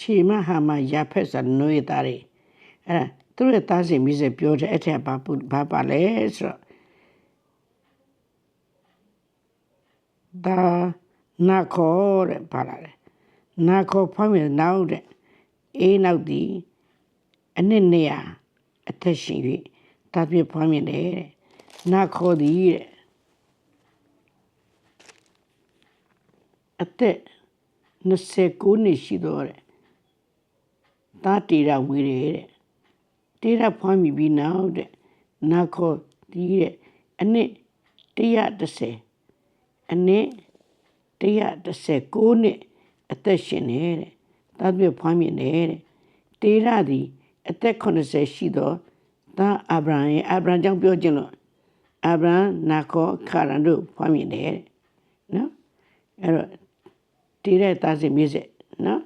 ခြေမဟာမရဖက်ဆိုနွေသားတွေအဲ့ဒါသူတို့ရဲ့သားစဉ်မိစေပြောတယ်အဲ့ထက်ဘာပုဘာပါလဲဆိုတော့ဒါနာခေါ်တဲ့ပါလာတယ်နာခေါ်ဖွင့်ရနောက်တဲ့အေးနောက်ဒီအနှစ်နေရအသက်ရှင်၍တာပြဖွင့်မြင်တယ်တဲ့နာခေါ်သည်တဲ့အသက်29နှစ်ရှိတော့တဲ့ တာတီရဝေးတယ်တဲ့တေရဖွင့်မိပြီးနောက်တဲ့နာခေါ်သည်တဲ့အနှစ်130အနှစ်119နှစ်အသက်ရှင်နေတဲ့တာပြဖွင့်မြင်တယ်တဲ့တေရသည်အသက်80ရှိတော့တာအာဗြဟံရဲ့အာဗြဟံကြောင့်ပြောခြင်းလို့အာဗြဟံနာခေါ်ခါရန်တို့ဖွင့်မြင်တယ်တဲ့နော်အဲ့တော့တေတဲ့သားစဉ်မြေဆက်နော်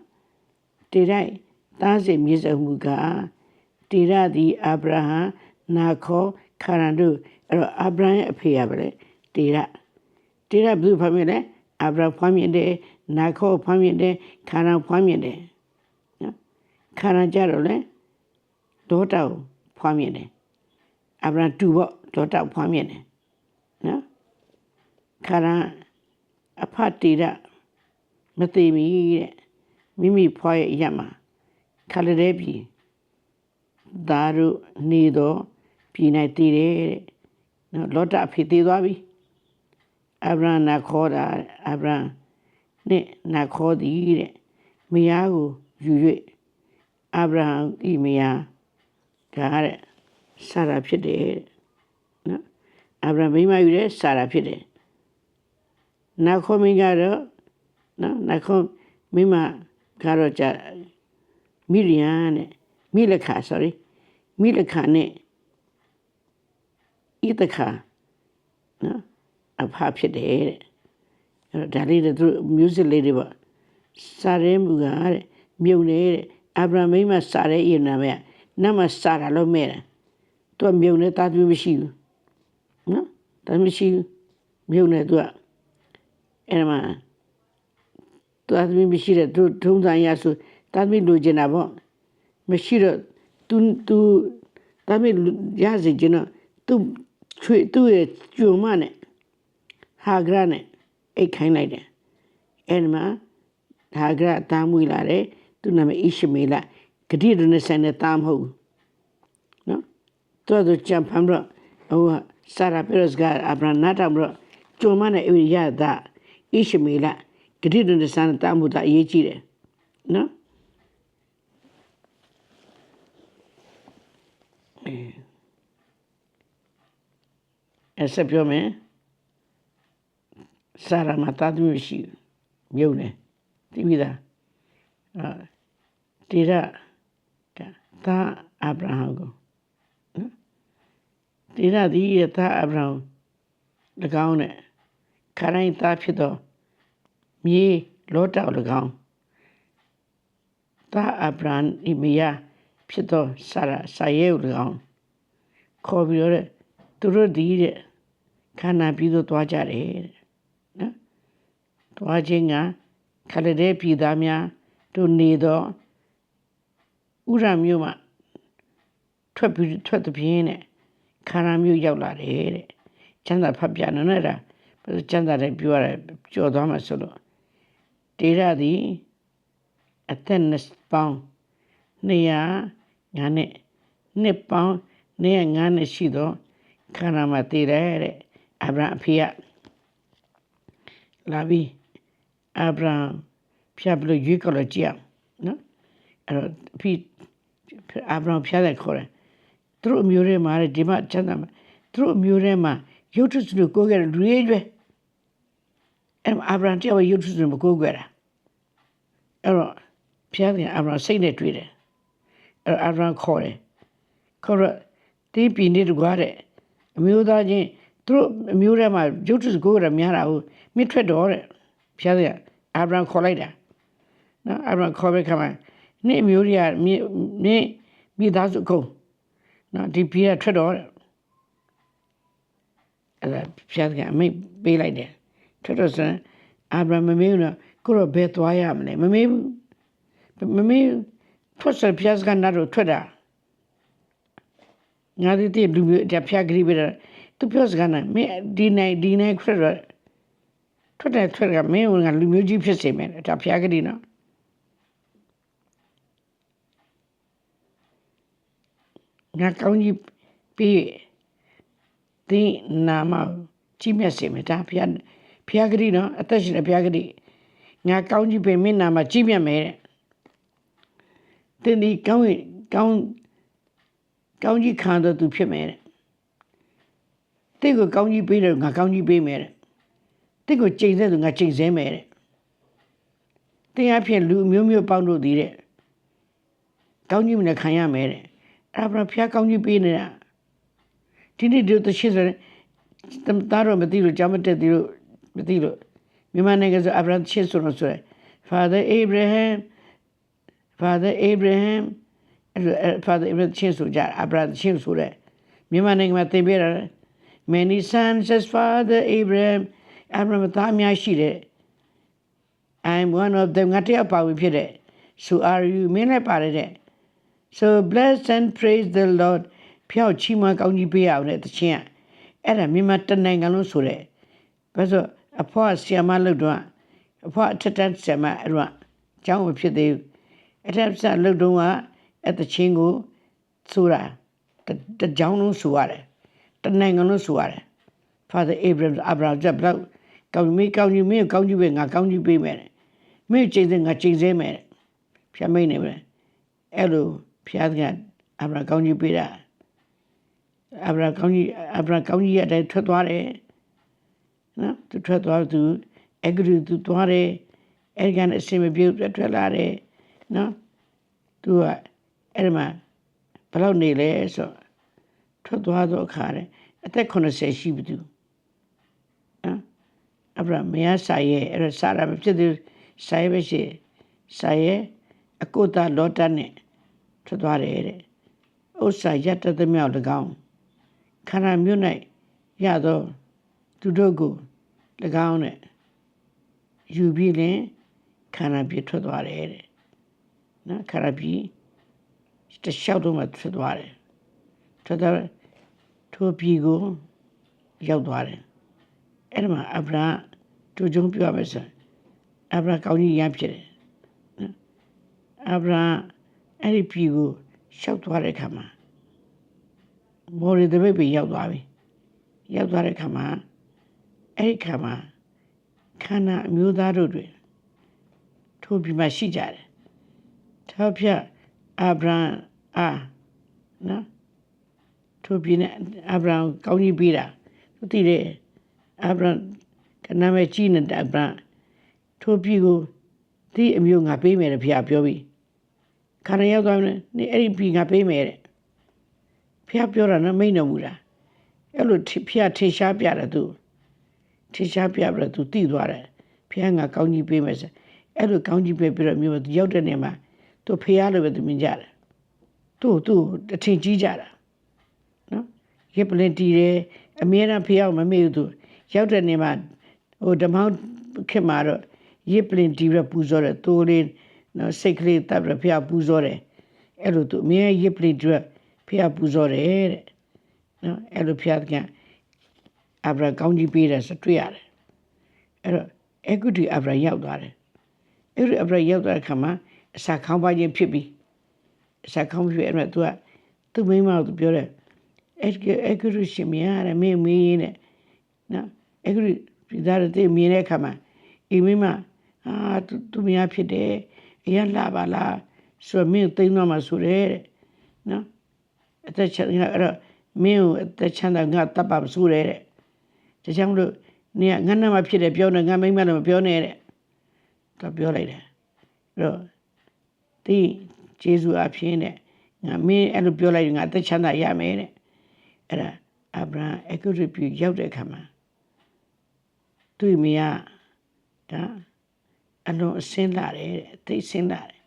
တေတဲ့ သားစဉ်မြေဆက်မှုကတေရသည်အာဗြဟံနာခေါ်ခါရန်တို့အဲ့တော့အာဗြဟံရဲ့အဖေရပါလေတေရတေရဘယ်သူဖွင့်မြင်လဲအာဗြဟံဖွင့်မြင်တယ်နာခေါ်ဖွင့်မြင်တယ်ခါရန်ဖွင့်မြင်တယ်နော်ခါရန်ကြတော့လေဒေါတာကိုဖွင့်မြင်တယ်အာဗြဟံတူပေါ့ဒေါတာဖွင့်မြင်တယ်နော်ခါရန်အဖတေရမသိမီတဲ့မိမိဖွားရဲ့အရက်မှာ ခလတဲ့ပြီဒါတို့နေတော့ပြည်၌တည်တယ်တဲ့နော်လောတအဖေတည်သွားပြီအဗြဟံနာခေါ်တာအဗြဟံနဲ့နာခေါ်သည်တဲ့မယားကိုယူ၍အဗြဟံဤမယားကတဲ့ဆာရာဖြစ်တယ်တဲ့နော်အဗြဟံမိမယူတဲ့ဆာရာဖြစ်တယ်နာခေါ်မင်းကတော့နော်နှခုံးမိမကတော့ကြ မိလျံနဲ့မိလခါ sorry မိလခါနဲ့ဣတခါနော်အဖဖြစ်တယ်တဲ့အဲ့တော့ဒါလေးတွေသူ music လေးတွေပေါ့စာရဲမူကတဲ့မြုံနေတဲ့အာဗြဟံမိမစာရဲဤနာမည်နမစာရလို့မဲ့တယ်သူကမြုံနေတာသူမရှိဘူးနော်တာမရှိဘူးမြုံနေသူကအဲ့မှာသူအသမီးမရှိတဲ့သူထုံးစံရဆို တာသမီးလိုချင်တာပေါ့မရှိတော့သူသူတာသမီးရစီချင်တော့သူချွေသူ့ရဲ့ကြုံမနဲ့ဟာဂရနဲ့အိတ်ခိုင်းလိုက်တယ်အဲ့မှာဟာဂရတားမွေးလာတယ်သူနာမည်ဣရှမေလဂတိရနဲ့ဆိုင်တဲ့တားမဟုတ်ဘူးနော်သူတို့ကြံဖမ်းတော့ဟိုဆာရာပီရက်စ်ကအဗြဟံနာတာဘရကြုံမနဲ့အဲ့ရတာဣရှမေလဂတိတုန်စံတာမှုတာအရေးကြီးတယ်နော် အဲဆက်ပြောမယ်စာရမတာသူရှိမြုပ်နေတိမိသားအာတိရတာအာဗြဟံကိုနော်တိရဒီရတာအာဗြဟံ၎င်းနဲ့ခရိုင်းသားဖြစ်သောမြေလောတောက်၎င်းတာအဗြန်ဤမယာ ဖြစ်သောဆရာဆာယေ၎င်းခေါ်ပြီးတော့သူတို့ဒီတဲ့ခန္ဓာပြီးတော့သွားကြတယ်တဲ့နော်သွားခြင်းကခလတဲ့ပြည်သားများတို့နေသောဥရမြို့မှာထွက်ပြီးထွက်တဲ့ပြင်းနဲ့ခန္ဓာမြို့ရောက်လာတယ်တဲ့ကျမ်းစာဖတ်ပြနေတယ်ဒါကျမ်းစာတွေပြောရတယ်ကြော်သွားမှဆိုလို့တေရသည်အသက်နှစ်ပေါင်း 200ငါနဲ့နှစ်ပေါင်း205နှစ်ရှိသောခန္ဓာမှာတည်တယ်တဲ့အဗြဟံအဖေကလာပြီးအဗြဟံဖြတ်ပြီးရွေးကောက်လို့ကြည့်အောင်နော်အဲ့တော့အဖေအဗြဟံဖြတ်တဲ့ခေါ်တယ်သူတို့အမျိုးတွေမှာဒီမှာချမ်းသာမှာသူတို့အမျိုးတွေမှာရုပ်ထုစုကိုကိုယ်ကလူရေးကျွဲအဲ့အာဗြဟံတယောက်ရုပ်ထုစုမကိုးကွယ်တာအဲ့တော့ဖျားတယ်အာဗြဟံစိတ်နဲ့တွေ့တယ် အဲ့အာဗြဟံခေါ်တယ်ခေါ်တော့တင်းပြည်နေတကွာတဲ့အမျိုးသားချင်းသူတို့အမျိုးထဲမှာရုပ်ထုကိုးရများတာဟုတ်မြစ်ထွက်တော့တဲ့ဖျားတယ်အာဗြဟံခေါ်လိုက်တာနော်အာဗြဟံခေါ်တဲ့ခါမှာနေ့အမျိုးတွေကမြင့်မြင့်မိသားစုကုန်နော်ဒီပြည်ကထွက်တော့တဲ့အဲ့ဒါဖျားတယ်အမိတ်ပေးလိုက်တယ်ထွက်တော့စမ်းအာဗြဟံမမေးဘူးနော်ကိုတော့ဘယ်သွားရမလဲမမေးဘူးဘမမေ ထွက်ဆက်ဖျားစကနာတော့ထွက်တာငါဒီတည်းလူမျိုးတဖျားကလေးပဲသူပြောစကနာမင်းဒီနိုင်ဒီနိုင်ထွက်တော့ထွက်တယ်ထွက်တယ်မင်းကလူမျိုးကြီးဖြစ်စေမယ်တဖျားကလေးနော်ငါကောင်းကြီးပြီးဒီနာမကြီးမြတ်စေမယ်ဒါဖျားဖျားကလေးနော်အသက်ရှင်တဲ့ဖျားကလေးငါကောင်းကြီးပဲမင်းနာမကြီးမြတ်မယ်တဲ့ တင်းဒီကောင်းကောင်းကောင်းကြီးခံတော့သူဖြစ်မယ်တဲ့တိတ်ကိုကောင်းကြီးပေးတယ်ငါကောင်းကြီးပေးမယ်တဲ့တိတ်ကိုချိန်တဲ့သူငါချိန်ဆဲမယ်တဲ့တင်းအဖြစ်လူမျိုးမျိုးပေါင်းတို့သည်တဲ့ကောင်းကြီးမနဲ့ခံရမယ်တဲ့အဲ့ဒါဖျားကောင်းကြီးပေးနေတာဒီနေ့တို့တရှိဆိုတဲ့တားတော့မသိလို့ကြောင်းမတက်သေးလို့မသိလို့မြန်မာနိုင်ငံဆိုအဗြဟံချစ်ဆိုလို့ဆိုရယ် Father Abraham Father Abraham Father Abraham ချင်းဆိုကြအဗြဟံချင်းဆိုတဲ့မြန်မာနိုင်ငံမှာသင်ပေးတာ Many sons as Father Abraham Abraham သားအများရှိတယ် I'm one of them ငါတယောက်ပါဝင်ဖြစ်တယ် So are you မင်းလည်းပါတယ်တဲ့ So bless and praise the Lord ဖျောက်ချီးမွမ်းကောင်းကြီးပေးအောင်တဲ့တခြင်းအဲ့ဒါမြန်မာတနိုင်ငံလုံးဆိုတဲ့ဘာလို့အဖွားဆီယမလို့တော့အဖွားအထက်တန်းဆီယမအဲ့တော့အကြောင်းမဖြစ်သေးဘူး အထက်ဆလို့တော့အဲ့တချင်းကိုဆိုတာတကြောင်းလုံးဆိုရတယ်တနိုင်ငံလုံးဆိုရတယ် Father Abraham Abraham ကဘလောက်ကောင်းမီကောင်းကြီးမင်းကောင်းကြီးပဲငါကောင်းကြီးပေးမယ်မင်းချိန်စငါချိန်စဲမယ်ဖျက်မိတ်နေပဲအဲ့လိုဖျားကအဗရာကောင်းကြီးပေးတာအဗရာကောင်းကြီးအဗရာကောင်းကြီးရဲ့အတိုင်းထွက်သွားတယ်နော်သူထွက်သွားသူအဂရုသူသွားတယ်အဲ့ကန်အစင်မပြေထွက်လာတယ် နော်သူကအဲ့ဒီမှာဘယ်လောက်နေလဲဆိုထွက်သွားတော့အခါတဲ့အသက်80ရှိပြီသူနော်အဗရာမယားဆိုင်ရဲ့အဲ့ဒါစာရမဖြစ်သူဆိုင်ပဲရှိဆိုင်ရဲ့အကုသလောတနဲ့ထွက်သွားတယ်တဲ့ဥစ္စာရတ္တသမြောက်၎င်းခန္ဓာမြို့၌ရသောသူတို့ကို၎င်းနဲ့ယူပြီးလင်ခန္ဓာပြထွက်သွားတယ်တဲ့ နော်ခန္ဓာပြတလျှောက်တော့မှထွက်သွားတယ်ထွက်သွားထိုးပြီကိုရောက်သွားတယ်အဲ့ဒီမှာအဗရာတူကျုံပြောမယ်ဆိုအဗရာကောင်းကြီးရဖြစ်တယ်နော်အဗရာအဲ့ဒီပြီကိုရှောက်သွားတဲ့ခါမှာမော်ရီတပိတ်ပဲရောက်သွားပြီရောက်သွားတဲ့ခါမှာအဲ့ဒီခါမှာခန္ဓာအမျိုးသားတို့တွေထိုပြီးမှရှိကြတယ် ထောက်ဖြတ်အာဗြဟံအာနော်ထိုပြီးနဲ့အာဗြဟံကောင်းကြီးပေးတာသူသိတယ်အာဗြဟံကနာမည်ကြီးနေတဲ့အာဗြဟံထိုပြီးကိုဒီအမျိုးငါပေးမယ်လို့ဖခင်ပြောပြီးခန္ဓာရောက်သွားတယ်နေအဲ့ဒီပြီးငါပေးမယ်တဲ့ဖခင်ပြောတာနဲ့မိတ်တော်မူတာအဲ့လိုဖခင်ထင်ရှားပြတယ်သူထင်ရှားပြပြီးတော့သူတည်သွားတယ်ဖခင်ကကောင်းကြီးပေးမယ်ဆိုအဲ့လိုကောင်းကြီးပေးပြီးတော့မျိုးရောက်တဲ့နေမှာ သူဖခင်လိုပဲသူမြင်ကြတယ်သူ့သူ့အထင်ကြီးကြတာနော်ရပလင်တီတယ်အမြဲတမ်းဖခင်မမေ့ဘူးသူရောက်တဲ့နေမှာဟိုဓမ္မခင်မှာတော့ရပလင်တီရပူဇော်တယ်တိုးလေးနော်စိတ်ကလေးတပ်ပြီးဖခင်ပူဇော်တယ်အဲ့လိုသူအမြဲရပလင်တီရဖခင်ပူဇော်တယ်တဲ့နော်အဲ့လိုဖခင်ကအဗရာကောင်းကြီးပေးတယ်ဆိုတွေ့ရတယ်အဲ့တော့အကုတီအဗရာရောက်သွားတယ်အဲ့ဒီအဗရာရောက်သွားတဲ့ခါမှာ အစာခေါင်းပါခြင်းဖြစ်ပြီးအစာခေါင်းဖြစ်အဲ့တော့ तू ကသူ့မိန်းမကိုပြောတယ်အဲ့ကအဲ့ကုတီရှင်မရတယ်မင်းမင်းနဲ့နော်အဲ့ကုတီပြည်သားတွေမြင်တဲ့အခါမှာအိမ်မိန်းမအာသူသူမရဖြစ်တယ်အရလာပါလားဆိုမင်းသိမ်းတော့မှဆိုတယ်တဲ့နော်အသက်ချအဲ့တော့မင်းကိုအသက်ချမ်းသာငါတပ်ပါမဆိုတယ်တဲ့ဒါကြောင့်လို့နေငါနာမဖြစ်တယ်ပြောနေငါမိမလည်းမပြောနဲ့တဲ့တော့ပြောလိုက်တယ်အဲ့တော့ ဒီဂျေဇုအဖြစ်နဲ့ငါမင်းအဲ့လိုပြောလိုက်ငါအသက်ချမ်းသာရမယ်တဲ့အဲ့ဒါအဗြဟံအကုရပြရောက်တဲ့အခါမှာသူ့မိကဒါအလုံးအစင်းလာတယ်တဲ့အသိစင်းလာတယ်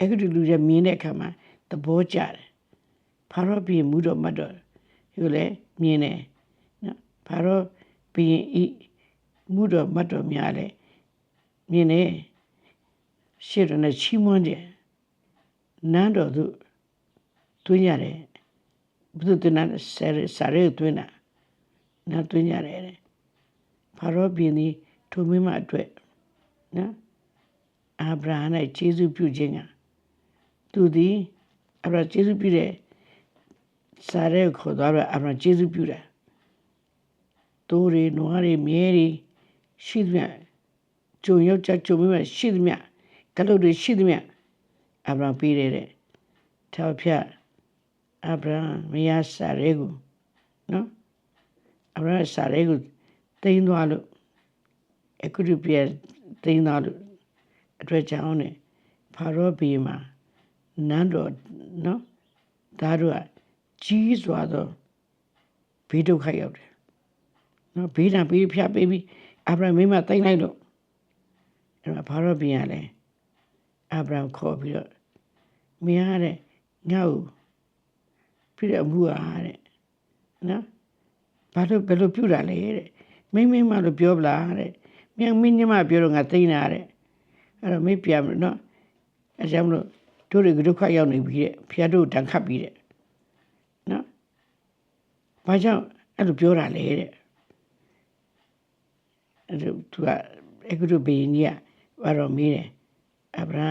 အကုရလူတွေမြင်တဲ့အခါမှာသဘောကျတယ်ဖာရောဘီမူတော့မတ်တော့ဟိုလေမြင်တယ်နော်ဖာရောဘီဤမူတော့မတ်တော့များလေမြင်တယ်ရှေ့တော့နဲ့ချီးမွမ်းတယ် နန်းတော်သို့တွင်းရတယ်ဘုသူတင်တဲ့ဆာရဲဆာရဲတွင်းတာနန်းတွင်းရတယ်တဲ့ဖာရောဘီနီထိုမိမအတွက်နော်အာဗြဟံနဲ့ကျေးဇူးပြုခြင်းကသူသည်အာဗြဟံကျေးဇူးပြုတဲ့ဆာရဲကိုခေါ်သွားပြီးအာဗြဟံကျေးဇူးပြုတာတိုးရီနွားရီမြဲရီရှိသမျှဂျုံယောက်ျားဂျုံမိမရှိသမျှကလုတ်တွေရှိသမျှ အာဗြဟံပေးတယ်တဲ့ထောက်ဖြတ်အာဗြဟံမယားဆာရဲကိုနော်အာဗြဟံဆာရဲကိုတိန်းသွားလို့အခုဒီပြတိန်းသွားလို့အတွက်ကြောင့်နဲ့ဖာရောဘီမှာနန်းတော်နော်ဒါတို့ကကြီးစွာသောဘေးဒုက္ခရောက်တယ်နော်ဘေးဒဏ်ပေးဖြတ်ပေးပြီးအာဗြဟံမိမတိန်းလိုက်လို့အဲ့မှာဖာရောဘီကလည်းအာဗြဟံခေါ်ပြီးတော့ မင်းရတဲ့ငါ့ကိုပြည့်တဲ့အမှုအားတဲ့နော်ဘာလို့ဘယ်လိုပြုတာလဲတဲ့မိမမလို့ပြောပလားတဲ့မြန်မင်းညမပြောတော့ငါသိနေတာတဲ့အဲ့တော့မေးပြမလို့နော်အဲကြောင့်မလို့တို့တွေကဒုက္ခရောက်နေပြီတဲ့ဖျားတို့တန်ခတ်ပြီတဲ့နော်ဘာကြောင့်အဲ့လိုပြောတာလဲတဲ့အဲ့ဒါသူကအခုတို့ဘေးကြီးကဘာတော့မေးတယ်အဗရာ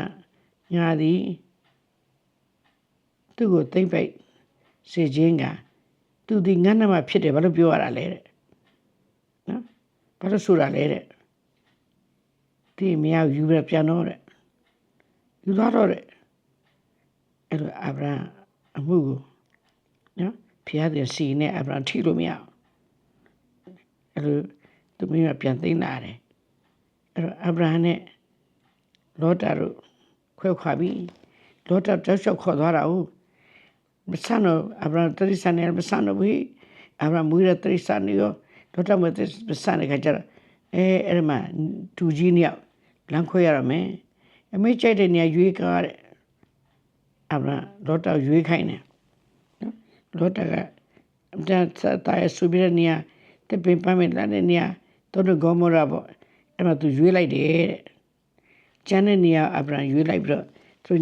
ညာသည် သူ့ကိုသိမ့်ပိုက်စေခြင်းကသူဒီငတ်နမဖြစ်တယ်ဘာလို့ပြောရတာလဲတဲ့နော်ဘာလို့ဆိုတာလဲတဲ့ဒီမရယူရပြန်တော့တဲ့ယူသွားတော့တဲ့အဲ့လိုအဗရာအမှုကိုနော်ဖျားတဲ့စီနဲ့အဗရာထိလို့မရအောင်အဲ့လိုသူမင်းကပြန်သိမ်းလာတယ်အဲ့တော့အဗရာနဲ့လောတာတို့ခွဲခွာပြီးလောတာတောက်လျှောက်ခေါ်သွားတာဟုတ် မဆန်တော့အဗရာတရိစံနဲ့မဆန်တော့ဘူးအဗရာမူရတရိစံနေရောလောတာမတရိစံနေခါကြတော့အဲအဲ့ဒီမှာတူကြီးနှစ်ယောက်လမ်းခွဲရရမယ်အမေကြိုက်တဲ့နေရာရွေးကားတဲ့အဗရာလောတာရွေးခိုင်းတယ်နော်လောတာကအတန်တာရဆူပြီးတဲ့နေရာတပင်ပမ်းမဲ့လာတဲ့နေရာတော့ဂေါမောရာပေါ့အဲ့မှာသူရွေးလိုက်တယ်တဲ့ကျန်တဲ့နေရာအဗရာရွေးလိုက်ပြီးတော့သူ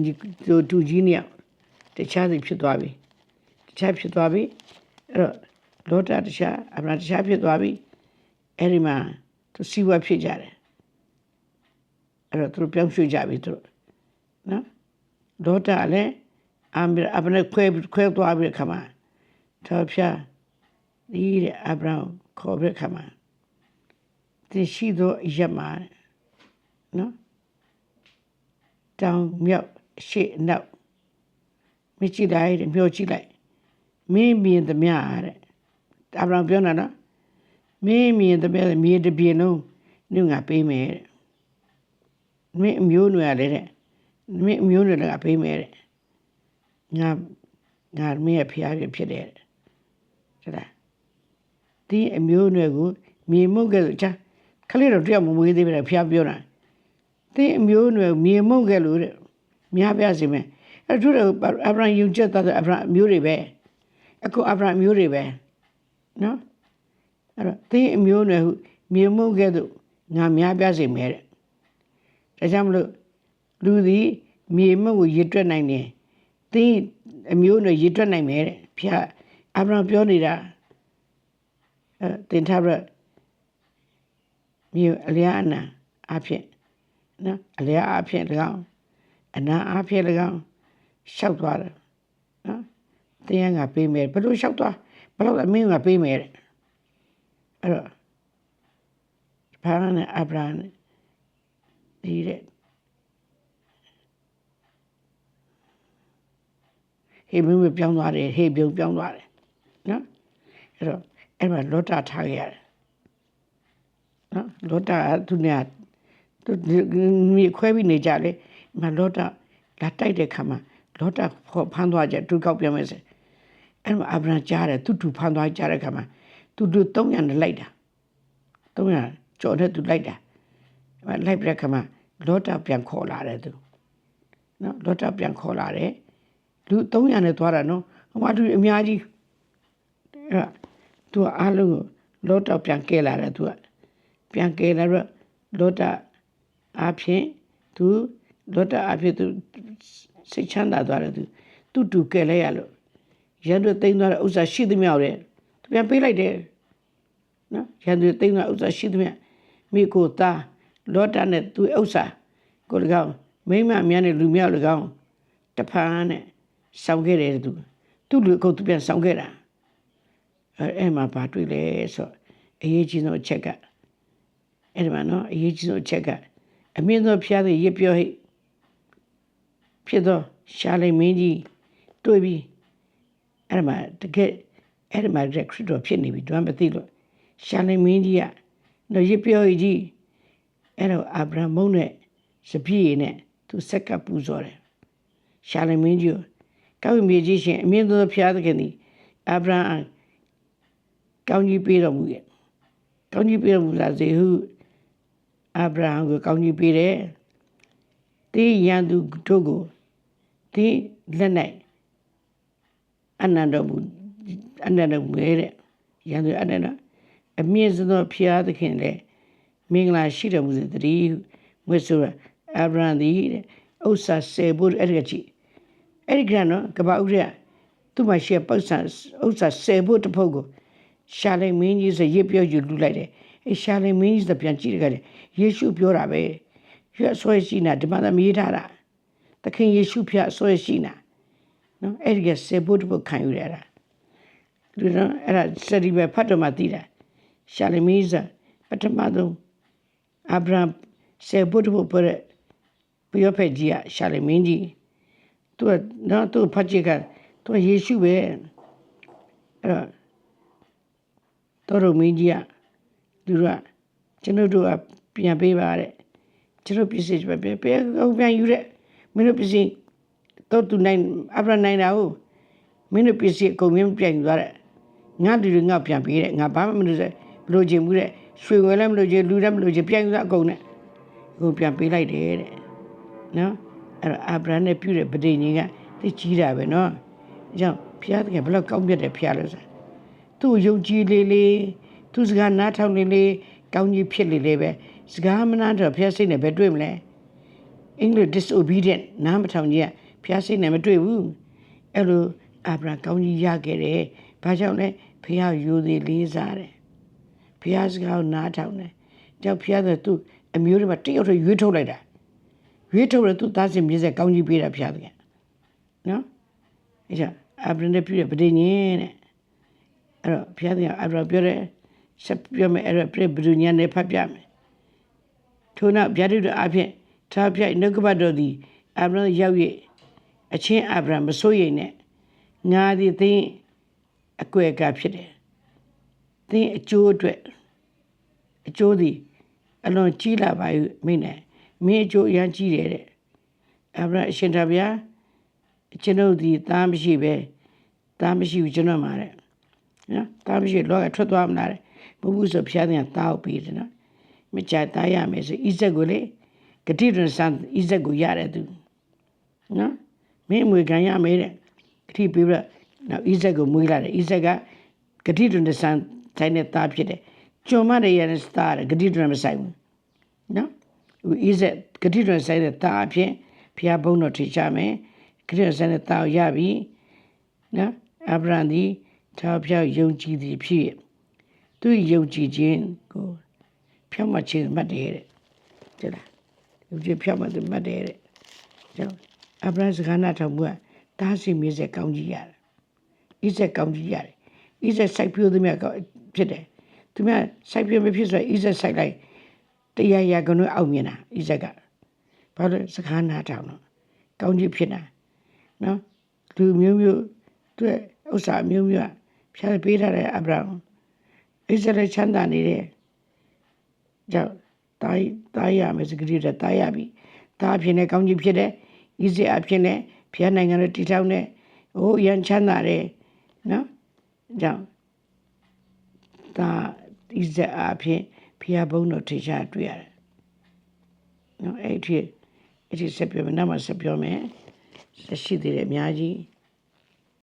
သူတူကြီးနှစ်ယောက် တခြားစီဖြစ်သွားပြီတခြားဖြစ်သွားပြီအဲ့တော့လောတာတခြားအဗရာတခြားဖြစ်သွားပြီအဲ့ဒီမှာသူစီဝါဖြစ်ကြတယ်အဲ့တော့သူပြောင်းရွှေ့ကြပြီသူနော်လောတာလည်းအမ်အဗရာခွဲခွဲသွားပြီခါမှာထောက်ဖြာဒီတဲ့အဗရာခေါ်ပြီးခါမှာတင်ရှိသောအရက်မှာနော်တောင်မြောက်အရှိအနောက် မကြည့်လိုက်တဲ့မျိုးကြည့်လိုက်မင်းမြင်သမျှတဲ့အဗရာပြောတာနော်မင်းမြင်သမျှမြေတစ်ပြင်လုံးနုငါပေးမယ်တဲ့မင်းအမျိုးနွယ်ရတယ်တဲ့မင်းအမျိုးနွယ်လည်းပေးမယ်တဲ့ငါငါမင်းရဲ့ဖျားဖြစ်တယ်တဲ့ဟုတ်လားဒီအမျိုးနွယ်ကိုမြေမှုတ်ကဲ့သို့ချာခလေးတော့တယောက်မမွေးသေးပဲဖျားပြောတာတင်းအမျိုးနွယ်မြေမှုန့်ခဲ့လို့တဲ့များပြစီမယ် အဲ့တို့အဗရာယူချက်သားအဗရာမျိုးတွေပဲအခုအဗရာမျိုးတွေပဲနော်အဲ့တော့တင်းအမျိုးနွယ်ဟုမြေမှုန့်ခဲ့လို့ငါများပြစီမယ်တဲ့ဒါကြောင့်မလို့လူသည်မြေမှုန့်ကိုရည်တွက်နိုင်တယ်တင်းအမျိုးနွယ်ရည်တွက်နိုင်မယ်တဲ့ဖျားအဗရာပြောနေတာအဲတင်ထားပြီးမြေအလျားအနာအဖြစ်နော်အလျားအဖြစ်၎င်းအနာအဖြစ်၎င်း ရှောက်သွားတယ်နော်တရားငါပေးမယ်ဘယ်လိုရှောက်သွားဘယ်လိုအမင်းငါပေးမယ်တဲ့အဲ့တော့ဘာနဲ့အဗရာနဲ့ဒီတဲ့ဟေဘုံပြောင်းသွားတယ်ဟေဘုံပြောင်းသွားတယ်နော်အဲ့တော့အဲ့မှာလောတာထားခဲ့ရတယ်နော်လောတာသူနေသူမြေခွဲပြီးနေကြလေမလောတာလာတိုက်တဲ့ခါမှာ လောတာဖမ်းသွားကြသူကောက်ပြမယ်စအဲ့မှာအဗြဟံကြားတယ်သူတူဖမ်းသွားကြတဲ့ခါမှာသူတူ300နဲ့လိုက်တာ300ကြော်တဲ့သူလိုက်တာအဲ့လိုက်ပြတဲ့ခါမှာလောတာပြန်ခေါ်လာတယ်သူနော်လောတာပြန်ခေါ်လာတယ်လူ300နဲ့သွားတာနော်ဟိုမှာသူအများကြီးအဲ့သူကအားလုံးကိုလောတာပြန်ကဲလာတယ်သူကပြန်ကဲလာတော့လောတာအဖြစ်သူလောတာအဖြစ်သူ စိတ်ချမ်းသာသွားတယ်သူသူ့တူကယ်လဲရလို့ရန်သူသိမ်းသွားတဲ့ဥစ္စာရှိသမျှတဲ့သူပြန်ပေးလိုက်တယ်နော်ရန်သူသိမ်းသွားဥစ္စာရှိသမျှမိကိုသားလောတာနဲ့သူ့ဥစ္စာကို၎င်းမိမအများနဲ့လူမြောက်၎င်းတဖန်နဲ့ဆောင်းခဲ့တယ်သူသူ့လူအကုန်သူပြန်ဆောင်းခဲ့တာအဲအဲ့မှာဘာတွေ့လဲဆိုတော့အရေးကြီးဆုံးအချက်ကအဲ့ဒီမှာနော်အရေးကြီးဆုံးအချက်ကအမြင့်သောဖျားသည်ရစ်ပြောဟိ ဖြစ်သောရှာလိမ်မင်းကြီးတွေ့ပြီးအဲ့ဒီမှာတကယ်အဲ့ဒီမှာခရစ်တော်ဖြစ်နေပြီတွမ်းမသိလို့ရှာလိမ်မင်းကြီးကတော့ရစ်ပြောဟိကြီးအဲ့တော့အာဗြဟံမုန်းနဲ့စပြည့်ရည်နဲ့သူဆက်ကပ်ပူဇော်တယ်ရှာလိမ်မင်းကြီးကိုကောင်းကင်မြေကြီးရှင်အမြင့်သောဖျားသခင်သည်အာဗြဟံကောင်းကြီးပေးတော်မူရဲ့ကောင်းကြီးပေးတော်မူလာစေဟုအာဗြဟံကိုကောင်းကြီးပေးတယ်။တေးရန်သူတို့ကို တေးလက်၌အနန္တမူအနန္တမူရဲ့ရန်သူအနန္တအမြင့်ဆုံးသောဖျားသခင်လည်းမင်္ဂလာရှိတော်မူစေတည်းမွေးဆိုအာဗြဟံသည်တဲ့ဥစ္စာစေဖို့အဲ့ဒီကကြည့်အဲ့ဒီကနော်ကပ္ပဥရသူ့မှာရှိပု္ပ္ပာဥစ္စာစေဖို့တစ်ဖုတ်ကိုရှာလိမ်မင်းကြီးဆိုရစ်ပြောယူလူလိုက်တယ်အဲရှာလိမ်မင်းကြီးဆိုပြန်ကြည့်တယ်ကလေယေရှုပြောတာပဲရွက်ဆွဲရှိနာဒီမှာသမီးထားတာ သခင်ယေရှုဖျက်ဆွဲရှိနာနော်အဲ့ဒီကစေဖို့တစ်ဖုတ်ခံယူရတာလူတော့အဲ့ဒါစတိပဲဖတ်တော့မှသိတာရှာလိမ်မင်းကြီးပထမဆုံးအာဗြဟံစေဖို့တစ်ဖုတ်ပြတဲ့ပြောဖက်ကြီးကရှာလိမ်မင်းကြီးသူကနော်သူဖတ်ကြည့်ကသူကယေရှုပဲအဲ့တော့တော်တော်မင်းကြီးကသူတို့ကကျွန်တော်တို့ကပြန်ပေးပါတဲ့ကျွန်တော်ပစ္စည်းပဲပြန်ပြန်ပြန်ယူတဲ့ မင်းတို့ပစ္စည်းတော့သူနိုင်အပရနိုင်တာဟုတ်မင်းတို့ပစ္စည်းအကုန်မြင်ပြန်ယူသွားတဲ့ငါလူတွေငါပြန်ပေးတဲ့ငါဘာမှမလုပ်စေဘလို့ချင်ဘူးတဲ့ရွှေဝဲလည်းမလို့ချင်လူလည်းမလို့ချင်ပြန်ယူသွားအကုန်နဲ့အကုန်ပြန်ပေးလိုက်တယ်တဲ့နော်အဲ့တော့အာဗြဟံနဲ့ပြုတဲ့ဗဒိညင်ကသိကြီးတာပဲနော်အကြောင်းဖျားတဲ့ဘယ်လောက်ကောင်းမြတ်တယ်ဖျားလို့ဆိုသူ့ယုံကြည်လေးလေးသူစကားနားထောင်လေးလေးကောင်းကြီးဖြစ်လေးလေးပဲစကားမနာတော့ဖျားစိတ်နဲ့ပဲတွေ့မလဲ အင်္ဂလိပ် disobedient နားမထောင်ကြီးကဖျားစိတ်နဲ့မတွေ့ဘူးအဲ့လိုအာဗြဟံကောင်းကြီးရခဲ့တယ်ဘာကြောင့်လဲဖျားယူသည်လေးစားတယ်ဖျားစကားကိုနားထောင်တယ်ကြောက်ဖျားတဲ့သူအမျိုးတွေမှာတယောက်တည်းရွေးထုတ်လိုက်တာရွေးထုတ်ရသူသားစင်မြေဆက်ကောင်းကြီးပေးတာဖျားတယ်နော်အဲ့ဒါအဗြဟံနဲ့ပြည့်တဲ့ဗဒိညင်းတဲ့အဲ့တော့ဘုရားသခင်အဗြဟံပြောတယ်ဆက်ပြောမယ်အဲ့တော့ပြည့်ဘဒုညံနဲ့ဖတ်ပြမယ်ထို့နောက်ဗျာဒိတ်အဖြစ် ထားပြိုက်နှုတ်ကပတ်တော်သည်အဗြဟံရောက်၍အချင်းအဗြဟံမစိုးရိမ်နဲ့ငါသည်သင်အကွယ်ကဖြစ်တယ်သင်အကျိုးအတွက်အကျိုးသည်အလွန်ကြီးလာပါ၏မိနဲ့မင်းအကျိုးအရန်ကြီးတယ်တဲ့အဗြဟံအရှင်တဗျာကျွန်ုပ်ဒီသားမရှိပဲသားမရှိဘူးကျွန်တော်မှာတဲ့နော်သားမရှိလောကထွက်သွားမလားတဲ့ဘုဘူးဆိုဖျားတဲ့သားကိုပြီးတယ်နော်မကြသားရမယ်ဆိုဣဇက်ကိုလေ ဂတိရန်ဆန်ဣဇက်ကိုရတယ်သူနော်မင်းအမွေခံရမယ်တဲ့ဂတိပြီးတော့နောက်ဣဇက်ကိုမွေးလာတယ်ဣဇက်ကဂတိရန်ဆန်တိုင်းနဲ့သားဖြစ်တယ်ကျွန်မတွေရတဲ့သားတယ်ဂတိရန်မဆိုင်ဘူးနော်ဣဇက်ဂတိရန်ဆိုင်တဲ့သားအဖြစ်ဖျားဘုံတော်ထိချမယ်ခရစ်စနဲ့တောက်ရပြီနော်အဗြဟံသည်ထာဖြောက်ယုံကြည်သည်ဖြစ်သူယုံကြည်ခြင်းကိုဖြောက်မှခြင်းမှတ်တယ်တဲ့ဟုတ်လား ယုံကြည်ဖြောက်မှသူမှတ်တယ်တဲ့ကြောင့်အဗြဟံစကားနာထောင်မှုကတားစီမြေဆက်ကောင်းကြီးရတယ်ဣဇက်ကောင်းကြီးရတယ်ဣဇက်စိုက်ပြိုးသည်မြတ်ဖြစ်တယ်သူမြတ်စိုက်ပြိုးမဖြစ်ဆိုဣဇက်စိုက်လိုက်တရားရကနုအောင်မြင်တာဣဇက်ကဘာလို့စကားနာထောင်တော့ကောင်းကြီးဖြစ်တာနော်လူမျိုးမျိုးသူ့ဥစ္စာမျိုးမျိုးဖြာပေးထားတဲ့အဗြဟံဣဇရချမ်းသာနေတဲ့ကြောင့် တားတားရမယ်စကတိတဲ့တားရပြီတားအဖြစ်နဲ့ကောင်းကြီးဖြစ်တဲ့ဣဇအဖြစ်နဲ့ဖျားနိုင်ငံရဲ့တည်ထောင်တဲ့ဟိုရန်ချမ်းသာတဲ့နော်ကြောင့်ဒါဣဇအဖြစ်ဖျားဘုံတော်ထေချာတွေ့ရတယ်နော်အဲ့ဒီအဲ့ဒီဆက်ပြောမယ်နောက်မှဆက်ပြောမယ်ရှိသေးတယ်အများကြီး